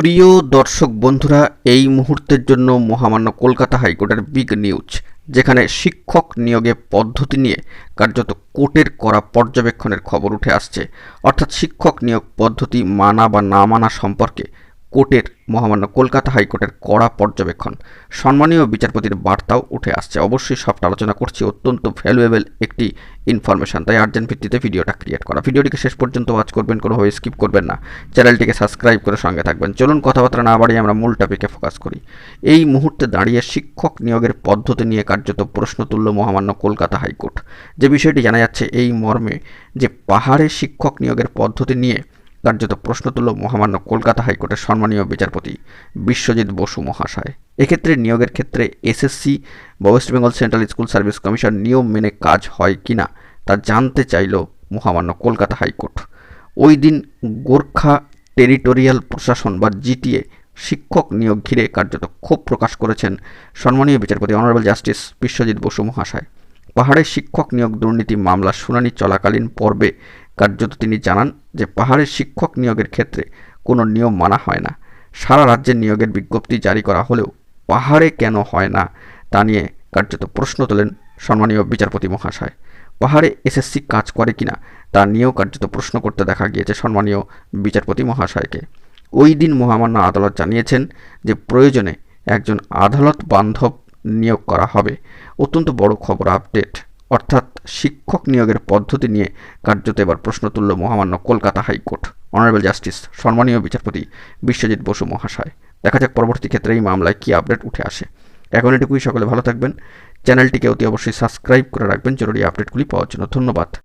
প্রিয় দর্শক বন্ধুরা, এই মুহূর্তের জন্য মহামান্য কলকাতা হাইকোর্টের বিগ নিউজ, যেখানে শিক্ষক নিয়োগে পদ্ধতি নিয়ে কার্যত কোর্টের করা পর্যবেক্ষণের খবর উঠে আসছে। অর্থাৎ শিক্ষক নিয়োগ পদ্ধতি মানা বা না মানা সম্পর্কে কোর্টের মহামান্য কলকাতা হাইকোর্টের কড়া পর্যবেক্ষণ। সম্মানীয় বিচারপতির বার্তাও উঠে আসছে। অবশ্যই সবটা আলোচনা করছি। অত্যন্ত ভ্যালুয়েবল একটি ইনফরমেশন তাই আর্জেন্ট ভিত্তিতে ভিডিওটা ক্রিয়েট করা। ভিডিওটিকে শেষ পর্যন্ত ওয়াচ করবেন কোনোভাবে স্কিপ করবেন না। চ্যানেলটিকে সাবস্ক্রাইব করে সঙ্গে থাকবেন। চলুন কথাবার্তা না বাড়িয়ে আমরা মূল টপিকে ফোকাস করি। এই মুহূর্তে দাঁড়িয়ে শিক্ষক নিয়োগের পদ্ধতি নিয়ে কার্যত প্রশ্ন তুলল মহামান্য কলকাতা হাইকোর্ট। যে বিষয়টি জানা যাচ্ছে, এই মর্মে যে পাহাড়ে শিক্ষক নিয়োগের পদ্ধতি নিয়ে কার্যত প্রশ্ন তুলল মহামান্য কলকাতা হাইকোর্টের সম্মানীয় বিচারপতি বিশ্বজিৎ বসু মহাশয়। এক্ষেত্রে নিয়োগের ক্ষেত্রে এসএসসি বা West Bengal central school service commission নিয়ম মেনে কাজ হয় কিনা তা জানতে চাইল মহামান্য কলকাতা হাইকোর্ট। ওই দিন গোর্খা টেরিটোরিয়াল প্রশাসন বা জিটিএ শিক্ষক নিয়োগ ঘিরে কার্যত ক্ষোভ প্রকাশ করেছেন সম্মানীয় বিচারপতি অনারেবল জাস্টিস বিশ্বজিৎ বসু মহাশয়। পাহাড়ে শিক্ষক নিয়োগ দুর্নীতি মামলা শুনানি চলাকালীন পর্বে কার্যত তিনি জানান যে পাহাড়ের শিক্ষক নিয়োগের ক্ষেত্রে কোনো নিয়ম মানা হয় না। সারা রাজ্যে নিয়োগের বিজ্ঞপ্তি জারি করা হলেও পাহাড়ে কেন হয় না, তা নিয়ে কার্যত প্রশ্ন তোলেন সম্মানীয় বিচারপতি মহাশয়। পাহাড়ে এসএসসি কাজ করে কিনা, তা নিয়েও কার্যত প্রশ্ন করতে দেখা গিয়েছে সম্মানীয় বিচারপতি মহাশয়কে। ওই দিন মহামান্য আদালত জানিয়েছেন যে প্রয়োজনে একজন আদালত বান্ধব নিয়োগ করা হবে। অত্যন্ত বড় খবর আপডেট। অর্থাৎ শিক্ষক নিয়োগের পদ্ধতি নিয়ে কার্যত এবার প্রশ্ন তুলল মহামান্য কলকাতা হাইকোর্ট। অনারেবল জাস্টিস সম্মানীয় বিচারপতি বিশ্বজিৎ বসু মহাশয়। দেখা যাক পরবর্তী ক্ষেত্রে এই মামলায় কী আপডেট উঠে আসে। এখন এটুকুই, সকলে ভালো থাকবেন। চ্যানেলটিকে অতি অবশ্যই সাবস্ক্রাইব করে রাখবেন। জরুরি আপডেটগুলি পাওয়ার জন্য ধন্যবাদ।